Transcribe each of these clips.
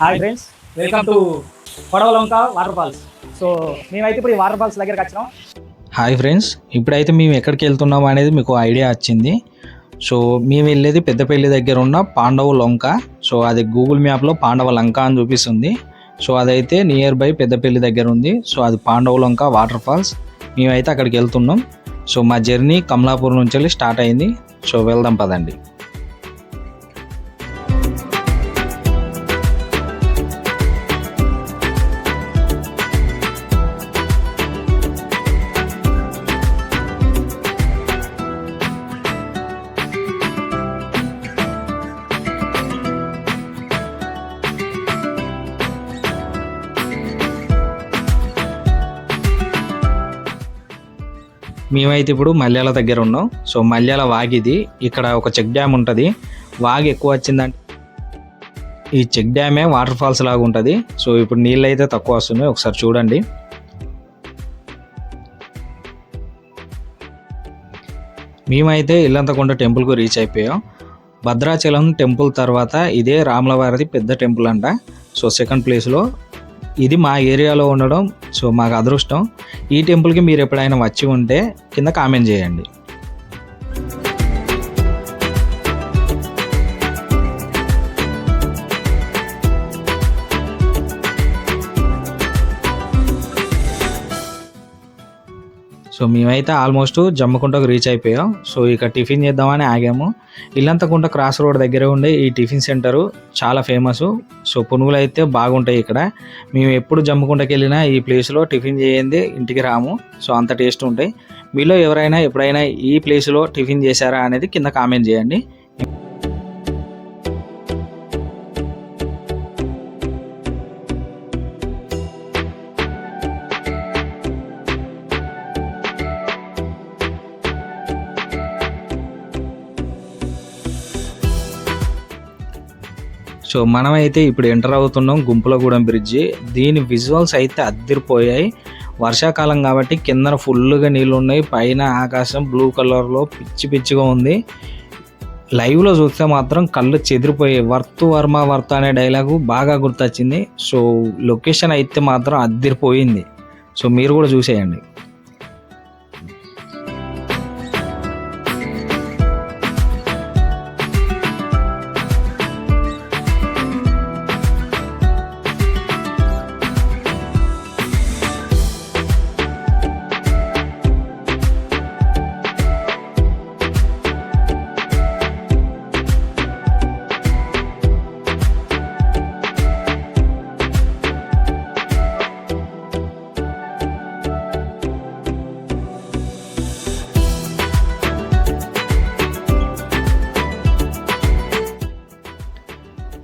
Hi friends welcome to Podavalanka water falls so మేమైతే ఇప్పుడు ఈ వాటర్ ఫాల్స్ దగ్గరికి వచ్చినాం. హాయ్ ఫ్రెండ్స్ ఇప్పుడైతే మేము ఎక్కడికి వెళ్తున్నాం అనేది మీకు ఐడియా వచ్చింది. సో మేము వెళ్ళేది పెద్దపల్లి దగ్గర ఉన్న పాండవ లొంక సో అది గూగుల్ మ్యాప్లో పాండవ లంక అని చూపిస్తుంది. సో అదైతే నియర్ బై పెద్దపల్లి దగ్గర ఉంది. సో అది పాండవ లొంక వాటర్ ఫాల్స్ మేమైతే అక్కడికి వెళ్తున్నాం. సో మా జర్నీ కమలాపూర్ నుంచి వెళ్ళి స్టార్ట్ అయింది. సో వెళ్దాం పదండి. మేమైతే ఇప్పుడు మల్యాల దగ్గర ఉన్నాం. సో మల్యాల వాగిది ఇక్కడ ఒక చెక్ డ్యామ్ ఉంటుంది. వాగ్ ఎక్కువ వచ్చిందంటే ఈ చెక్ డ్యామే వాటర్ ఫాల్స్ లాగా ఉంటుంది. సో ఇప్పుడు నీళ్ళు అయితే తక్కువ వస్తున్నాయి. ఒకసారి చూడండి. మేమైతే ఇల్లంతకొండ టెంపుల్కు రీచ్ అయిపోయాం. భద్రాచలం టెంపుల్ తర్వాత ఇదే రాములవారిది పెద్ద టెంపుల్ అంట. సో సెకండ్ ప్లేస్లో ఇది మా ఏరియాలో ఉండడం సో మాకు అదృష్టం. ఈ టెంపుల్కి మీరు ఎప్పుడైనా వచ్చి ఉంటే కింద కామెంట్ చేయండి. సో మేమైతే ఆల్మోస్ట్ జమ్మకుంటకు రీచ్ అయిపోయాం. సో ఇక టిఫిన్ చేద్దామని ఆగాము. ఇల్లంతకుంట క్రాస్ రోడ్ దగ్గర ఉండే ఈ టిఫిన్ సెంటరు చాలా ఫేమస్ సో పునుగులు అయితే బాగుంటాయి ఇక్కడ. మేము ఎప్పుడు జమ్మకుంటకి వెళ్ళినా ఈ ప్లేస్లో టిఫిన్ చేయండి ఇంటికి రాము. సో అంత టేస్ట్ ఉంటాయి. మీలో ఎవరైనా ఎప్పుడైనా ఈ ప్లేస్లో టిఫిన్ చేశారా అనేది కింద కామెంట్ చేయండి. సో మనమైతే ఇప్పుడు ఎంటర్ అవుతున్నాం గుంపులగూడెం బ్రిడ్జి. దీని విజువల్స్ అయితే అద్దరిపోయాయి. వర్షాకాలం కాబట్టి కిందన ఫుల్గా నీళ్ళు ఉన్నాయి పైన ఆకాశం బ్లూ కలర్లో పిచ్చి పిచ్చిగా ఉంది. లైవ్లో చూస్తే మాత్రం కళ్ళు చెదిరిపోయాయి. వర్త్ వర్మ వర్త అనే డైలాగు బాగా గుర్తొచ్చింది. సో లొకేషన్ అయితే మాత్రం అద్దరిపోయింది. సో మీరు కూడా చూసేయండి.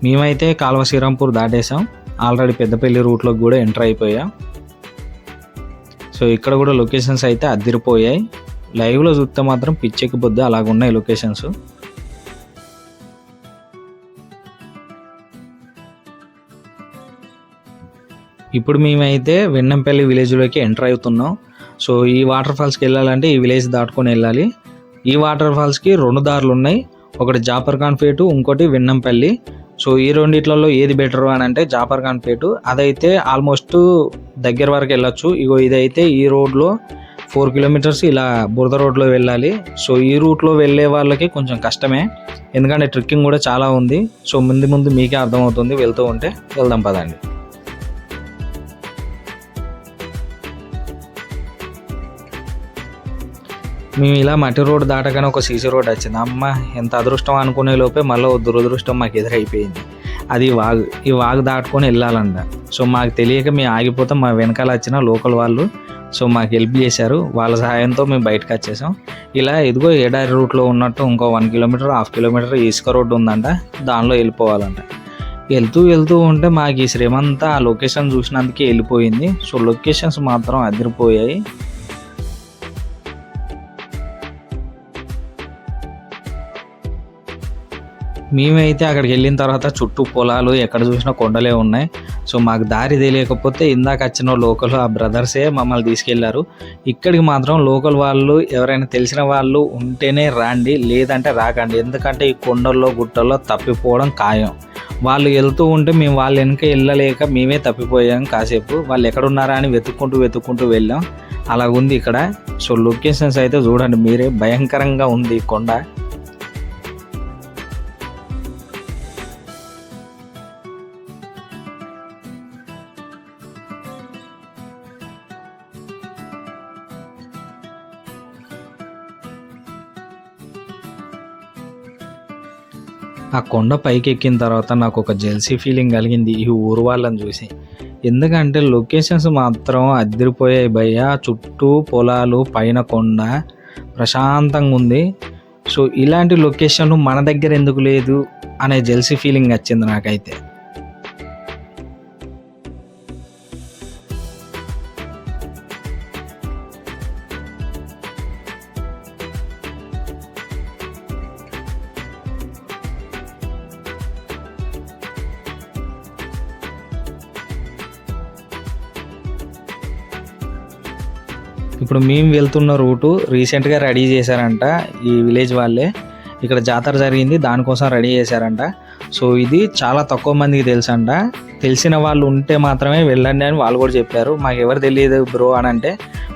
మేమైతే కాల్వ శ్రీరాంపూర్ దాటేసాం ఆల్రెడీ పెద్దపల్లి రూట్లోకి కూడా ఎంటర్ అయిపోయాం. సో ఇక్కడ కూడా లొకేషన్స్ అయితే అద్దరిపోయాయి. లైవ్లో చూస్తే మాత్రం పిచ్చెక్కి పొద్దు అలాగున్నాయి లొకేషన్స్. ఇప్పుడు మేమైతే వెన్నంపల్లి విలేజ్లోకి ఎంటర్ అవుతున్నాం. సో ఈ వాటర్ ఫాల్స్కి వెళ్ళాలంటే ఈ విలేజ్ దాటుకొని వెళ్ళాలి. ఈ వాటర్ ఫాల్స్కి రెండు దారులు ఉన్నాయి ఒకటి జాపర్ఖాన్ ఫేటు ఇంకోటి వెన్నంపల్లి. సో ఈ రెండిట్లలో ఏది బెటర్ అని అంటే జాపర్ పేటు. అదైతే ఆల్మోస్ట్ దగ్గర వరకు వెళ్ళొచ్చు. ఇగో ఇదైతే ఈ రోడ్లో ఫోర్ కిలోమీటర్స్ ఇలా బురద రోడ్లో వెళ్ళాలి. సో ఈ రూట్లో వెళ్ళే వాళ్ళకి కొంచెం కష్టమే. ఎందుకంటే ట్రెక్కింగ్ కూడా చాలా ఉంది. సో ముందు ముందు మీకే అర్థమవుతుంది వెళ్తూ ఉంటే. వెళ్దాం పదండి. మేము ఇలా మట్టి రోడ్ దాటగానే ఒక సీసీ రోడ్ వచ్చింది. అమ్మ ఎంత అదృష్టం అనుకునే లోపే మళ్ళీ దురదృష్టం మాకు ఎదురైపోయింది. అది వాగు ఈ వాగు దాటుకొని వెళ్ళాలంట. సో మాకు తెలియక మేము ఆగిపోతే మా వెనకాల వచ్చిన లోకల్ వాళ్ళు సో మాకు హెల్ప్ చేశారు. వాళ్ళ సహాయంతో మేము బయటకు వచ్చేసాం. ఇలా ఎదుగో ఏడారి రూట్లో ఉన్నట్టు ఇంకో వన్ కిలోమీటర్ హాఫ్ కిలోమీటర్ ఇసుక రోడ్డు ఉందంట. దానిలో వెళ్ళిపోవాలంట. వెళ్తూ వెళ్తూ ఉంటే మాకు ఈ శ్రమంతా ఆ లొకేషన్ చూసినందుకే వెళ్ళిపోయింది. సో లొకేషన్స్ మాత్రం అదిరిపోయాయి. మేమైతే అక్కడికి వెళ్ళిన తర్వాత చుట్టూ పొలాలు ఎక్కడ చూసినా కొండలే ఉన్నాయి. సో మాకు దారి తెలియకపోతే ఇందాక వచ్చిన లోకల్ ఆ బ్రదర్సే మమ్మల్ని తీసుకెళ్ళారు. ఇక్కడికి మాత్రం లోకల్ వాళ్ళు ఎవరైనా తెలిసిన వాళ్ళు ఉంటేనే రాండి లేదంటే రాకండి. ఎందుకంటే ఈ కొండల్లో గుట్టల్లో తప్పిపోవడం ఖాయం. వాళ్ళు వెళ్తూ ఉంటే మేము వాళ్ళ వెనక వెళ్ళలేక మేమే తప్పిపోయాం కాసేపు. వాళ్ళు ఎక్కడున్నారా అని వెతుక్కుంటూ వెతుక్కుంటూ వెళ్ళాం. అలాగుంది ఇక్కడ. సో లొకేషన్స్ అయితే చూడండి మీరే భయంకరంగా ఉంది కొండ. ఆ కొండ పైకి ఎక్కిన తర్వాత నాకు ఒక జెల్సీ ఫీలింగ్ కలిగింది. ఈ ఊరు వాళ్ళని చూసి. ఎందుకంటే లొకేషన్స్ మాత్రం అద్దరిపోయాయి భయ్య. చుట్టూ పొలాలు పైన కొండ ప్రశాంతంగా ఉంది. సో ఇలాంటి లొకేషన్ మన దగ్గర ఎందుకు లేదు అనే జెల్సీ ఫీలింగ్ వచ్చింది నాకైతే. ఇప్పుడు మేము వెళ్తున్న రూటు రీసెంట్గా రెడీ చేశారంట ఈ విలేజ్ వాళ్ళే. ఇక్కడ జాతర జరిగింది దానికోసం రెడీ చేశారంట. సో ఇది చాలా తక్కువ మందికి తెలుసంట. తెలిసిన వాళ్ళు ఉంటే మాత్రమే వెళ్ళండి అని వాళ్ళు కూడా చెప్పారు. మాకు ఎవరు తెలియదు బ్రో అని అంటే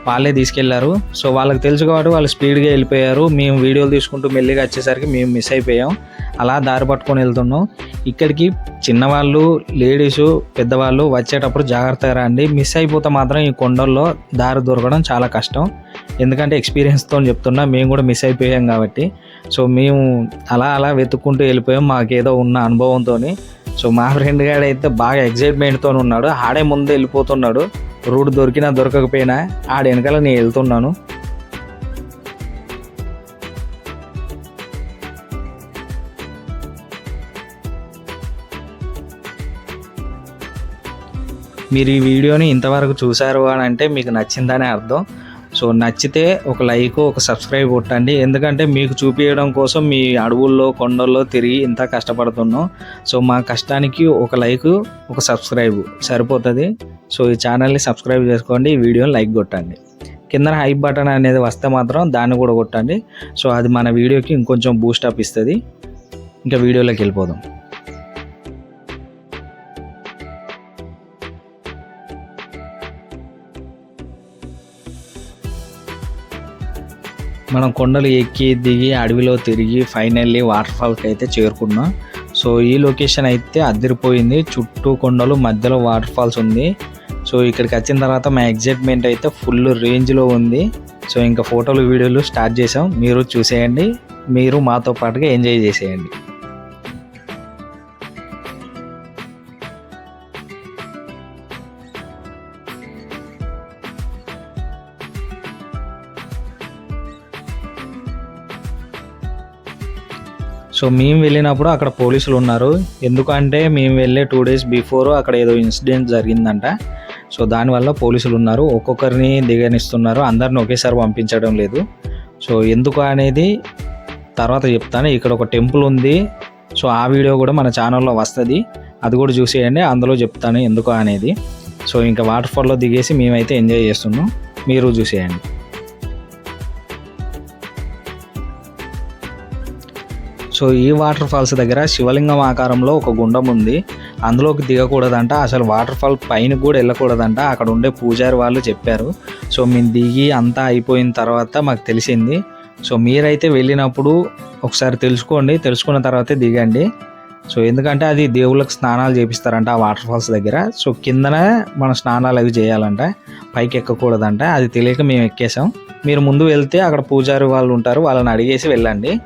వాళ్ళే తీసుకెళ్ళారు. సో వాళ్ళకి తెలుసు కాబట్టి వాళ్ళు స్పీడ్గా వెళ్ళిపోయారు. మేము వీడియోలు తీసుకుంటూ మెల్లిగా వచ్చేసరికి మేము మిస్ అయిపోయాం. అలా దారి పట్టుకొని వెళ్తున్నాం. ఇక్కడికి చిన్నవాళ్ళు లేడీసు పెద్దవాళ్ళు వచ్చేటప్పుడు జాగ్రత్తగా రండి. మిస్ అయిపోతే మాత్రం ఈ కొండల్లో దారి దొరకడం చాలా కష్టం. ఎందుకంటే ఎక్స్పీరియన్స్తో చెప్తున్నా మేము కూడా మిస్ అయిపోయాం కాబట్టి. సో మేము అలా అలా వెతుక్కుంటూ వెళ్ళిపోయాం. మాకేదో ఉన్న అనుభవంతో సో మా ఫ్రెండ్ గాడైతే అయితే బాగా ఎగ్జైట్మెంట్తో ఉన్నాడు. ఆడే ముందు వెళ్ళిపోతున్నాడు. రూట్ దొరికినా దొరకకపోయినా ఆడ వెనకాల నేను వెళ్తున్నాను. మీరు ఈ వీడియోని ఇంతవరకు చూశారు అని అంటే మీకు నచ్చిందని అర్థం. సో నచ్చితే ఒక లైక్ ఒక సబ్స్క్రైబ్ కొట్టండి. ఎందుకంటే మీకు చూపించడం కోసం మీ అడవుల్లో కొండల్లో తిరిగి ఇంత కష్టపడుతున్నాం. సో మా కష్టానికి ఒక లైక్ ఒక సబ్స్క్రైబ్ సరిపోతుంది. సో ఈ ఛానల్ని సబ్స్క్రైబ్ చేసుకోండి ఈ వీడియోని లైక్ కొట్టండి. కింద హై బటన్ అనేది వస్తే మాత్రం దాన్ని కూడా కొట్టండి. సో అది మన వీడియోకి ఇంకొంచెం బూస్ట్ అప్ ఇస్తుంది. ఇంకా వీడియోలోకి వెళ్ళిపోదాం. మనం కొండలు ఎక్కి దిగి అడవిలో తిరిగి ఫైనల్లీ వాటర్ఫాల్కి అయితే చేరుకున్నాం. సో ఈ లొకేషన్ అయితే అదిరిపోయింది. చుట్టూ కొండలు మధ్యలో వాటర్ ఫాల్స్ ఉంది. సో ఇక్కడికి వచ్చిన తర్వాత మా ఎగ్జైట్మెంట్ అయితే ఫుల్ రేంజ్లో ఉంది. సో ఇంకా ఫోటోలు వీడియోలు స్టార్ట్ చేసాం మీరు చూసేయండి. మీరు మాతో పాటుగా ఎంజాయ్ చేసేయండి. సో మేము వెళ్ళినప్పుడు అక్కడ పోలీసులు ఉన్నారు. ఎందుకంటే మేము వెళ్ళే టూ డేస్ బిఫోర్ అక్కడ ఏదో ఇన్సిడెంట్ జరిగిందంట. సో దానివల్ల పోలీసులు ఉన్నారు. ఒక్కొక్కరిని దిగనిస్తున్నారు. అందరిని ఒకేసారి పంపించడం లేదు. సో ఎందుకు అనేది తర్వాత చెప్తాను. ఇక్కడ ఒక టెంపుల్ ఉంది. సో ఆ వీడియో కూడా మన ఛానల్లో వస్తుంది. అది కూడా చూసేయండి. అందులో చెప్తాను ఎందుకు అనేది. సో ఇంకా వాటర్ ఫాల్లో దిగేసి మేమైతే ఎంజాయ్ చేస్తున్నాం. మీరు చూసేయండి. సో ఈ వాటర్ ఫాల్స్ దగ్గర శివలింగం ఆకారంలో ఒక గుండం ఉంది. అందులోకి దిగకూడదంట. అసలు వాటర్ ఫాల్ పైన కూడా వెళ్ళకూడదంట. అక్కడ ఉండే పూజారి వాళ్ళు చెప్పారు. సో మేము దిగి అంతా అయిపోయిన తర్వాత మాకు తెలిసింది. సో మీరైతే వెళ్ళినప్పుడు ఒకసారి తెలుసుకోండి. తెలుసుకున్న తర్వాతే దిగండి. సో ఎందుకంటే అది దేవుళ్ళకి స్నానాలు చేపిస్తారంట ఆ వాటర్ ఫాల్స్ దగ్గర. సో కిందన మన స్నానాలు అవి చేయాలంట. పైకి ఎక్కకూడదంట. అది తెలియక మేము ఎక్కేసాం మీరు ముందు వెళ్తే అక్కడ పూజారి వాళ్ళు ఉంటారు. వాళ్ళని అడిగేసి వెళ్ళండి.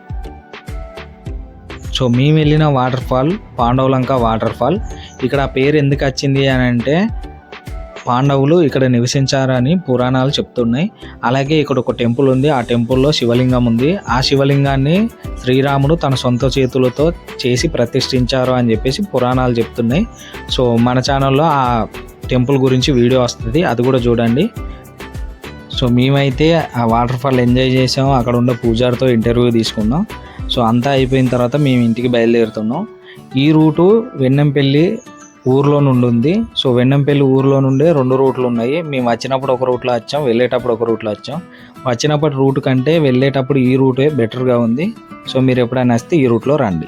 సో మేము వెళ్ళిన water fall Pandavulanka water fall ఇక్కడ ఆ పేరు ఎందుకు వచ్చింది అని అంటే పాండవులు ఇక్కడ నివసించారని పురాణాలు చెప్తున్నాయి. అలాగే ఇక్కడ ఒక టెంపుల్ ఉంది. ఆ టెంపుల్లో శివలింగం ఉంది. ఆ శివలింగాన్ని శ్రీరాముడు తన సొంత చేతులతో చేసి ప్రతిష్ఠించారు అని చెప్పేసి పురాణాలు చెప్తున్నాయి. సో మన ఛానల్లో ఆ టెంపుల్ గురించి వీడియో వస్తుంది. అది కూడా చూడండి. సో మేమైతే ఆ వాటర్ ఫాల్ ఎంజాయ్ చేసాం. అక్కడ ఉన్న పూజారితో ఇంటర్వ్యూ తీసుకున్నాం. సో అంతా అయిపోయిన తర్వాత మేము ఇంటికి బయలుదేరుతున్నాం. ఈ రూటు వెన్నంపల్లి ఊర్లో నుండి ఉంది. సో వెన్నంపల్లి ఊర్లో నుండే రెండు రూట్లు ఉన్నాయి. మేము వచ్చినప్పుడు ఒక రూట్లో వచ్చాం వెళ్ళేటప్పుడు ఒక రూట్లో వచ్చాం. వచ్చినప్పటి రూట్ కంటే వెళ్ళేటప్పుడు ఈ రూటే బెటర్గా ఉంది. సో మీరు ఎప్పుడైనా వస్తే ఈ రూట్లో రండి.